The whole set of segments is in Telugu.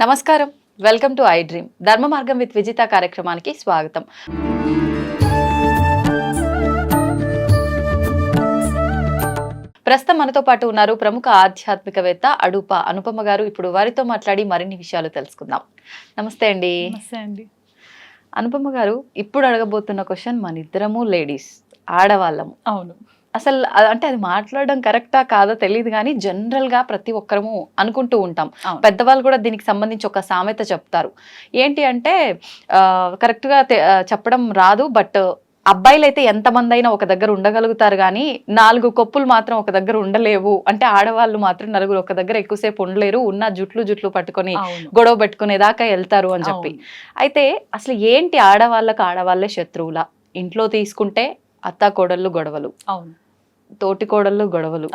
నమస్కారం. Welcome to I dream. ధర్మ మార్గం విత్ విజిత కార్యక్రమానికి స్వాగతం. ప్రస్తుతం మనతో పాటు ఉన్నారు ప్రముఖ ఆధ్యాత్మికవేత్త అడూప అనుపమ గారు. ఇప్పుడు వారితో మాట్లాడి మరిన్ని విషయాలు తెలుసుకుందాం. నమస్తే అండి. అనుపమ గారు ఇప్పుడు అడగబోతున్న క్వశ్చన్ మన ఇద్దరము లేడీస్ ఆడవాళ్ళము. అవును. అసలు అంటే అది మాట్లాడడం కరెక్టా కాదో తెలియదు కానీ జనరల్గా ప్రతి ఒక్కరము అనుకుంటూ ఉంటాం. పెద్దవాళ్ళు కూడా దీనికి సంబంధించి ఒక సామెత చెప్తారు. ఏంటి అంటే కరెక్ట్గా చెప్పడం రాదు బట్ అబ్బాయిలు అయితే ఎంతమంది అయినా ఒక దగ్గర ఉండగలుగుతారు కానీ నాలుగు కొప్పులు మాత్రం ఒక దగ్గర ఉండలేవు. అంటే ఆడవాళ్ళు మాత్రం నలుగురు ఒక దగ్గర ఎక్కువసేపు ఉండలేరు. ఉన్న జుట్లు జుట్లు పట్టుకొని గొడవ పెట్టుకునేదాకా వెళ్తారు అని చెప్పి. అయితే అసలు ఏంటి ఆడవాళ్ళకి ఆడవాళ్ళే శత్రువులా? ఇంట్లో తీసుకుంటే అత్త కోడళ్ళు గొడవలు. అవును. తోటి కోడళ్ళు గొడవలు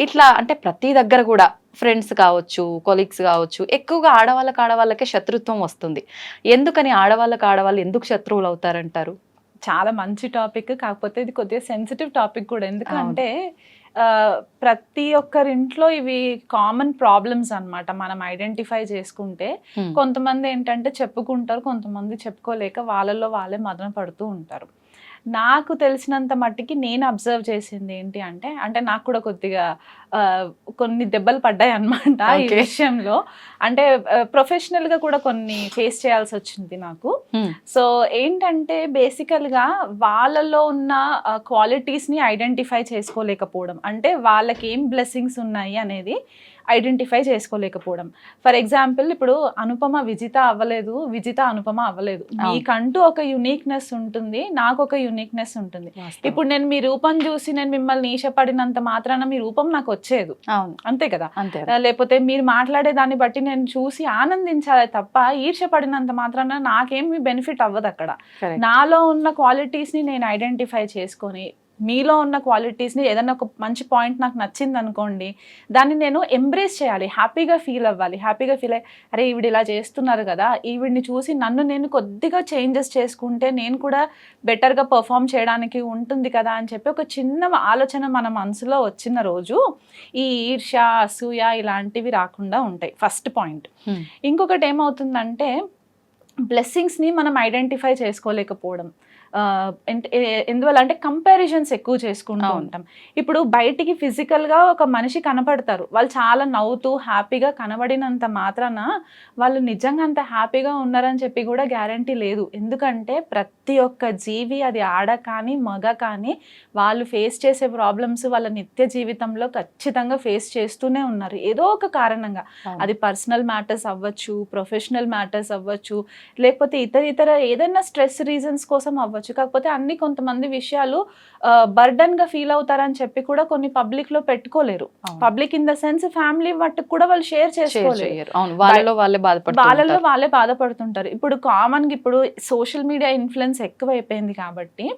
ఇట్లా అంటే ప్రతి దగ్గర కూడా ఫ్రెండ్స్ కావచ్చు కొలీగ్స్ కావచ్చు ఎక్కువగా ఆడవాళ్ళకి ఆడవాళ్ళకే శత్రుత్వం వస్తుంది. ఎందుకని ఆడవాళ్ళకి ఆడవాళ్ళు ఎందుకు శత్రువులు అవుతారంటారు? చాలా మంచి టాపిక్ కాకపోతే ఇది కొద్దిగా సెన్సిటివ్ టాపిక్ కూడా. ఎందుకంటే ఆ, ప్రతి ఒక్కరింట్లో ఇవి కామన్ ప్రాబ్లమ్స్ అన్నమాట. మనం ఐడెంటిఫై చేసుకుంటే. కొంతమంది ఏంటంటే చెప్పుకుంటారు కొంతమంది చెప్పుకోలేక వాళ్ళల్లో వాళ్ళే మదన పడుతూ ఉంటారు. నాకు తెలిసినంత మట్టికి నేను అబ్జర్వ్ చేసింది ఏంటి అంటే అంటే నాకు కూడా కొద్దిగా కొన్ని దెబ్బలు పడ్డాయి అనమాట ఈ. విషయంలో అంటే ప్రొఫెషనల్గా కూడా కొన్ని ఫేస్ చేయాల్సి వచ్చింది నాకు. సో ఏంటంటే బేసికల్గా వాళ్ళలో ఉన్న క్వాలిటీస్ని ఐడెంటిఫై చేసుకోలేకపోవడం అంటే వాళ్ళకి ఏం బ్లెస్సింగ్స్ ఉన్నాయి అనేది ఐడెంటిఫై చేసుకోలేకపోవడం. ఫర్ ఎగ్జాంపుల్ ఇప్పుడు అనుపమ విజిత అవ్వలేదు విజిత అనుపమ అవ్వలేదు. మీకంటూ ఒక యునిక్నెస్ ఉంటుంది నాకు ఒక యునిక్నెస్ ఉంటుంది ఇప్పుడు నేను మీ రూపం చూసి నేను మిమ్మల్ని ఈషపడినంత మాత్రాన మీ రూపం నాకు వచ్చేది. అంతే కదా? లేకపోతే మీరు మాట్లాడే దాన్ని బట్టి నేను చూసి ఆనందించాలి తప్ప ఈర్ష్యపడినంత మాత్రాన నాకేమి బెనిఫిట్ అవ్వదు అక్కడ. నాలో ఉన్న క్వాలిటీస్ని నేను ఐడెంటిఫై చేసుకొని మీలో ఉన్న క్వాలిటీస్ని ఏదైనా ఒక మంచి పాయింట్ నాకు నచ్చింది అనుకోండి దాన్ని నేను ఎంబ్రేస్ చేయాలి హ్యాపీగా ఫీల్ అవ్వాలి. హ్యాపీగా ఫీల్ అయ్యి అరే ఈవిడ ఇలా చేస్తున్నారు కదా ఈవిడిని చూసి నన్ను నేను కొద్దిగా చేంజెస్ చేసుకుంటే నేను కూడా బెటర్గా పర్ఫామ్ చేయడానికి ఉంటుంది కదా అని చెప్పి ఒక చిన్న ఆలోచన మన మనసులో వచ్చిన రోజు ఈ ఈర్ష్య అసూయ ఇలాంటివి రాకుండా ఉంటాయి. First point Hmm. ఇంకొకటి ఏమవుతుందంటే బ్లెస్సింగ్స్ని మనం ఐడెంటిఫై చేసుకోలేకపోవడం. ఎందువల్ల అంటే కంపారిజన్స్ ఎక్కువ చేసుకుంటూ. ఉంటాం. ఇప్పుడు బయటికి ఫిజికల్గా ఒక మనిషి కనపడతారు. వాళ్ళు చాలా నవ్వుతూ హ్యాపీగా కనబడినంత మాత్రాన వాళ్ళు నిజంగా అంత హ్యాపీగా ఉన్నారని చెప్పి కూడా గ్యారంటీ లేదు. ఎందుకంటే ప్రతి ఒక్క జీవి అది ఆడ కానీ మగ కానీ వాళ్ళు ఫేస్ చేసే ప్రాబ్లమ్స్ వాళ్ళ నిత్య జీవితంలో ఖచ్చితంగా ఫేస్ చేస్తూనే ఉన్నారు. ఏదో ఒక కారణంగా. అది పర్సనల్ మ్యాటర్స్ అవ్వచ్చు ప్రొఫెషనల్ మ్యాటర్స్ అవ్వచ్చు లేకపోతే ఇతర ఇతర ఏదైనా స్ట్రెస్ రీజన్స్ కోసం అవ్వచ్చు. కాకపోతే అన్ని కొంతమంది విషయాలు బర్డన్గా ఫీల్ అవుతారని చెప్పి కూడా కొన్ని పబ్లిక్లో పెట్టుకోలేరు. Public in the sense family మట్టుకు కూడా వాళ్ళు షేర్ చేసుకోలేరు. వాళ్ళలో వాళ్ళే ఉంటారు. వాళ్ళే బాధపడుతుంటారు. ఇప్పుడు కామన్గా ఇప్పుడు సోషల్ మీడియా ఇన్ఫ్లుయెన్స్ ఎక్కువైపోయింది కాబట్టి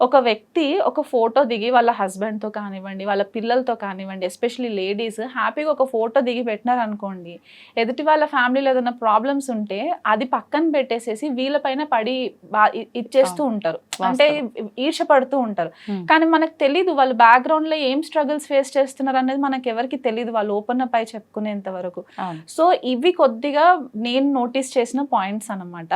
ఒక వ్యక్తి ఒక ఫోటో దిగి వాళ్ళ husband తో కానివ్వండి వాళ్ళ పిల్లలతో కానివ్వండి ఎస్పెషలీ లేడీస్ హ్యాపీగా ఒక ఫోటో దిగి పెట్టినారు అనుకోండి ఎదుటి వాళ్ళ ఫ్యామిలీలో ఏదైనా ప్రాబ్లమ్స్ ఉంటే అది పక్కన పెట్టేసేసి వీళ్ళపైన పడి బా- ఇ- ఇచ్చేస్తూ ఉంటారు. అంటే ఈర్ష పడుతూ ఉంటారు. కానీ మనకు తెలీదు వాళ్ళు బ్యాక్గ్రౌండ్లో ఏం స్ట్రగుల్స్ ఫేస్ చేస్తున్నారు అనేది మనకి ఎవరికి తెలియదు వాళ్ళు ఓపెన్ అప్ అయి చెప్పుకునేంత వరకు. సో ఇవి కొద్దిగా నేను నోటీస్ చేసిన పాయింట్స్ అన్నమాట.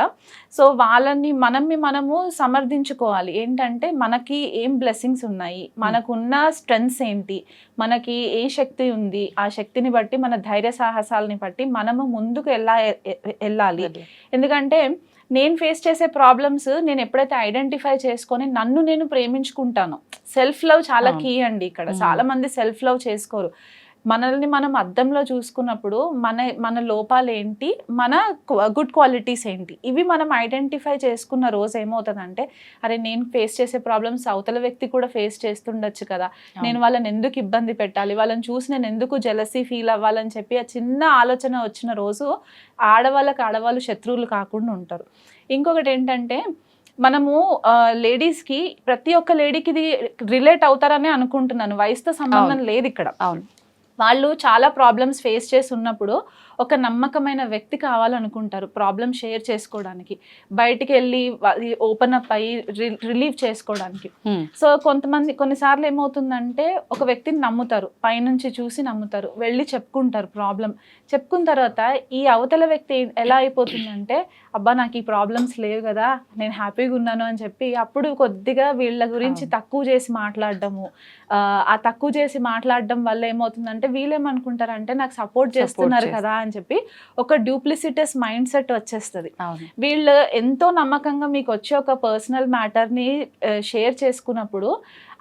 సో వాళ్ళని మనల్ని మనము సమర్థించుకోవాలి. ఏంటంటే మనకి ఏం బ్లెస్సింగ్స్ ఉన్నాయి? మనకున్న స్ట్రెంగ్స్ ఏంటి? మనకి ఏ శక్తి ఉంది? ఆ శక్తిని బట్టి మన ధైర్య సాహసాలని బట్టి మనము ముందుకు ఎలా వెళ్ళాలి. ఎందుకంటే నేను ఫేస్ చేసే ప్రాబ్లమ్స్ నేను ఎప్పుడైతే ఐడెంటిఫై చేసుకొని నన్ను నేను ప్రేమించుకుంటాను సెల్ఫ్ లవ్ చాలా. కీ అండి ఇక్కడ. చాలా మంది సెల్ఫ్ లవ్ చేసుకోరు మనల్ని మనం అద్దంలో చూసుకున్నప్పుడు మన మన లోపాలు ఏంటి మన గుడ్ క్వాలిటీస్ ఏంటి? ఇవి మనం ఐడెంటిఫై చేసుకున్న రోజు ఏమవుతుందంటే అరే నేను ఫేస్ చేసే ప్రాబ్లమ్స్ అవతల వ్యక్తి కూడా ఫేస్ చేస్తుండొచ్చు కదా. నేను వాళ్ళని ఎందుకు ఇబ్బంది పెట్టాలి? వాళ్ళని చూసి నేను ఎందుకు జలసీ ఫీల్ అవ్వాలని చెప్పి ఆ చిన్న ఆలోచన వచ్చిన రోజు ఆడవాళ్ళకి ఆడవాళ్ళు శత్రువులు కాకుండా ఉంటారు. ఇంకొకటి ఏంటంటే మనము లేడీస్కి ప్రతి ఒక్క లేడీకి ఇది రిలేట్ అవుతారని అనుకుంటున్నాను. వయసుతో సంబంధం లేదు ఇక్కడ. అవును. వాళ్ళు చాలా ప్రాబ్లమ్స్ ఫేస్ చేసి ఉన్నప్పుడు ఒక నమ్మకమైన వ్యక్తి కావాలనుకుంటారు ప్రాబ్లం షేర్ చేసుకోవడానికి. బయటికి వెళ్ళి ఓపెన్ అప్ అయ్యి రిలీవ్ చేసుకోవడానికి. సో కొంతమంది కొన్నిసార్లు ఏమవుతుందంటే ఒక వ్యక్తిని నమ్ముతారు. పైనుంచి చూసి నమ్ముతారు. వెళ్ళి చెప్పుకుంటారు ప్రాబ్లం చెప్పుకున్న తర్వాత ఈ అవతల వ్యక్తి ఎలా అయిపోతుందంటే అబ్బా నాకు ఈ ప్రాబ్లమ్స్ లేవు కదా నేను హ్యాపీగా ఉన్నాను అని చెప్పి అప్పుడు కొద్దిగా వీళ్ళ గురించి. తక్కువ చేసి మాట్లాడడము. ఆ, తక్కువ చేసి మాట్లాడడం వల్ల ఏమవుతుందంటే వీళ్ళేమనుకుంటారంటే నాకు సపోర్ట్ చేస్తున్నారు. కదా అని చెప్పి ఒక డూప్లిసిటస్ మైండ్ సెట్ వచ్చేస్తుంది వీళ్ళు ఎంతో నమ్మకంగా మీకు వచ్చే ఒక పర్సనల్ మ్యాటర్ని షేర్ చేసుకున్నప్పుడు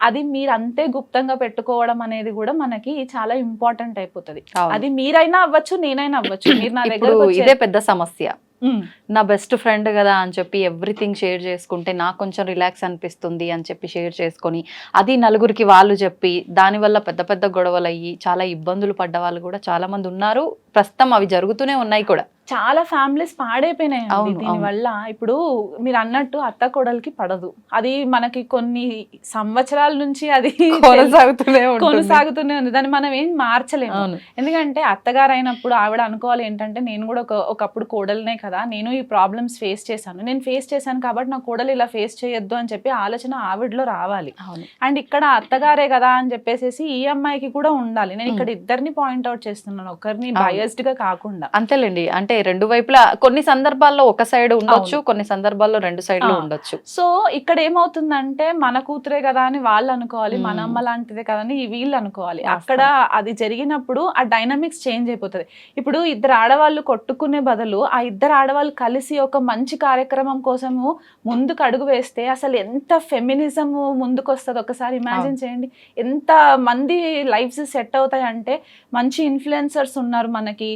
అది మీరు అంతే గుప్తంగా పెట్టుకోవడం అనేది కూడా మనకి చాలా ఇంపార్టెంట్ అయిపోతుంది. అది మీరైనా అవ్వచ్చు నేనైనా అవ్వచ్చు. మీరు నా దగ్గర ఇదే పెద్ద సమస్య. Hmm. నా బెస్ట్ ఫ్రెండ్ కదా అని చెప్పి ఎవ్రీథింగ్ షేర్ చేసుకుంటే నాకు కొంచెం రిలాక్స్ అనిపిస్తుంది అని చెప్పి షేర్ చేసుకొని అది నలుగురికి వాళ్ళు చెప్పి దానివల్ల పెద్ద పెద్ద గొడవలు అయ్యి చాలా ఇబ్బందులు పడ్డ వాళ్ళు కూడా చాలా మంది ఉన్నారు. ప్రస్తుతం అవి జరుగుతూనే ఉన్నాయి కూడా. చాలా ఫ్యామిలీస్ పాడైపోయినాయి దీని వల్ల. ఇప్పుడు మీరు అన్నట్టు అత్త కోడలికి పడదు. అది మనకి కొన్ని సంవత్సరాల నుంచి అది కొనసాగుతూనే. కొనసాగుతూనే ఉంది. దాన్ని మనం ఏం మార్చలేము. ఎందుకంటే అత్తగారు అయినప్పుడు ఆవిడ అనుకోవాలి ఏంటంటే నేను కూడా ఒక ఒకప్పుడు కోడలనే కదా నేను ఈ ప్రాబ్లమ్స్ ఫేస్ చేశాను. నేను ఫేస్ చేశాను కాబట్టి నా కోడలు ఇలా ఫేస్ చేయొద్దు అని చెప్పి ఆలోచన ఆవిడలో రావాలి. అండ్ ఇక్కడ అత్తగారే కదా అని చెప్పేసి ఈ అమ్మాయికి కూడా ఉండాలి. నేను ఇక్కడ ఇద్దరిని పాయింట్అవుట్ చేస్తున్నాను. ఒకరిని. బయస్డ్గా కాకుండా. అంతేలేండి. అంటే రెండు వైపులా కొన్ని సందర్భాల్లో ఒక సైడ్ ఉండొచ్చు కొన్ని సందర్భాల్లో రెండు సైడ్లు. ఉండొచ్చు. సో ఇక్కడ ఏమవుతుందంటే మన కూతురే కదా అని వాళ్ళు అనుకోవాలి మన మ్మ్. అమ్మ లాంటిదే కదా అని వీళ్ళు అనుకోవాలి. అక్కడ అది జరిగినప్పుడు ఆ డైనమిక్స్ చేంజ్ అయిపోతుంది. ఇప్పుడు ఇద్దరు ఆడవాళ్ళు కొట్టుకునే బదులు ఆ ఇద్దరు ఆడవాళ్ళు కలిసి ఒక మంచి కార్యక్రమం కోసము ముందుకు అడుగు వేస్తే అసలు ఎంత ఫెమినిజం ముందుకు వస్తుంది ఒకసారి ఇమాజిన్ చేయండి. ఎంత మంది లైఫ్స్ సెట్ అవుతాయి అంటే మంచి ఇన్ఫ్లుయెన్సర్స్ ఉన్నారు మనకి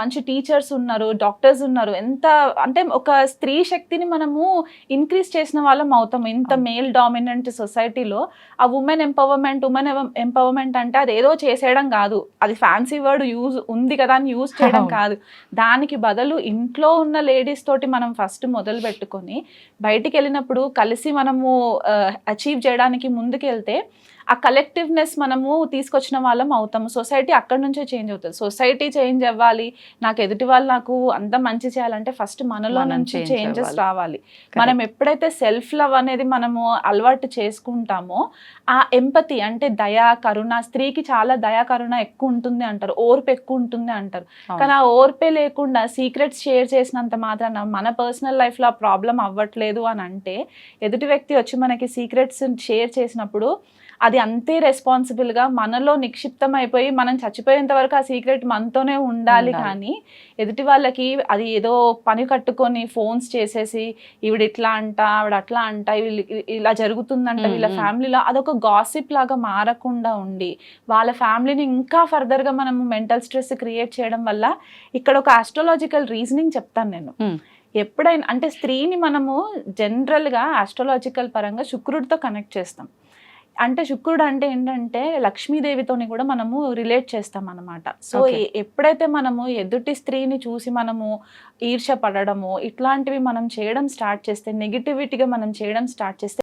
మంచి టీచర్స్ ఉన్నారు డాక్టర్స్ ఉన్నారు ఎంత అంటే ఒక స్త్రీ శక్తిని మనము ఇంక్రీజ్ చేసిన వాళ్ళం అవుతాం ఇంత. మేల్ డామినెంట్ సొసైటీలో ఆ ఉమెన్ ఎంపవర్మెంట్ ఉమెన్ ఎంపవర్మెంట్ అంటే అది ఏదో చేసేయడం కాదు అది ఫ్యాన్సీ వర్డ్ యూజ్ ఉంది కదా అని యూజ్ చేయడం. కాదు దానికి బదులు ఇంట్లో ఉన్న లేడీస్ తోటి మనం ఫస్ట్ మొదలు పెట్టుకొని బయటికి వెళ్ళినప్పుడు కలిసి మనము అచీవ్ చేయడానికి ముందుకు వెళ్తే ఆ కలెక్టివ్నెస్ మనము తీసుకొచ్చిన వాళ్ళం అవుతాము. సొసైటీ అక్కడి నుంచే చేంజ్ అవుతుంది. సొసైటీ చేంజ్ అవ్వాలి. నాకు ఎదుటి వాళ్ళు నాకు అంత మంచి చేయాలంటే ఫస్ట్ మనలో మనం నుంచి చేంజెస్. రావాలి. మనం ఎప్పుడైతే సెల్ఫ్ లవ్ అనేది మనము అలవాటు చేసుకుంటామో ఆ ఎంపతి అంటే దయా కరుణ స్త్రీకి చాలా దయా కరుణ ఎక్కువ ఉంటుంది అంటారు. ఓర్పు ఎక్కువ ఉంటుంది అంటారు. కానీ ఆ ఓర్పే లేకుండా సీక్రెట్స్ షేర్ చేసినంత మాత్రాన మన పర్సనల్ లైఫ్లో ఆ ప్రాబ్లం అవ్వట్లేదు అని అంటే ఎదుటి వ్యక్తి వచ్చి మనకి సీక్రెట్స్ షేర్ చేసినప్పుడు అది అంతే రెస్పాన్సిబుల్గా మనలో నిక్షిప్తం అయిపోయి మనం చచ్చిపోయేంత వరకు ఆ సీక్రెట్ మనతోనే ఉండాలి. కానీ ఎదుటి వాళ్ళకి అది ఏదో పని కట్టుకొని ఫోన్స్ చేసేసి ఈవిడ ఇట్లా అంట ఆవిడ అట్లా అంట ఇలా జరుగుతుందంట వీళ్ళ. ఫ్యామిలీలో అదొక గాసిప్ లాగా మారకుండా ఉండి వాళ్ళ ఫ్యామిలీని ఇంకా ఫర్దర్గా మనము మెంటల్ స్ట్రెస్ క్రియేట్ చేయడం వల్ల ఇక్కడ ఒక ఆస్ట్రాలజికల్ రీజనింగ్ చెప్తాను నేను. ఎప్పుడైనా అంటే స్త్రీని మనము జనరల్గా ఆస్ట్రాలజికల్ పరంగా శుక్రుడితో కనెక్ట్ చేస్తాం అంటే శుక్రుడు అంటే ఏంటంటే లక్ష్మీదేవితోని కూడా మనము రిలేట్ చేస్తాం అనమాట సో. ఎప్పుడైతే మనము ఎదుటి స్త్రీని చూసి మనము ఈర్ష పడడము ఇట్లాంటివి మనం చేయడం స్టార్ట్ చేస్తే నెగిటివిటీగా మనం చేయడం స్టార్ట్ చేస్తే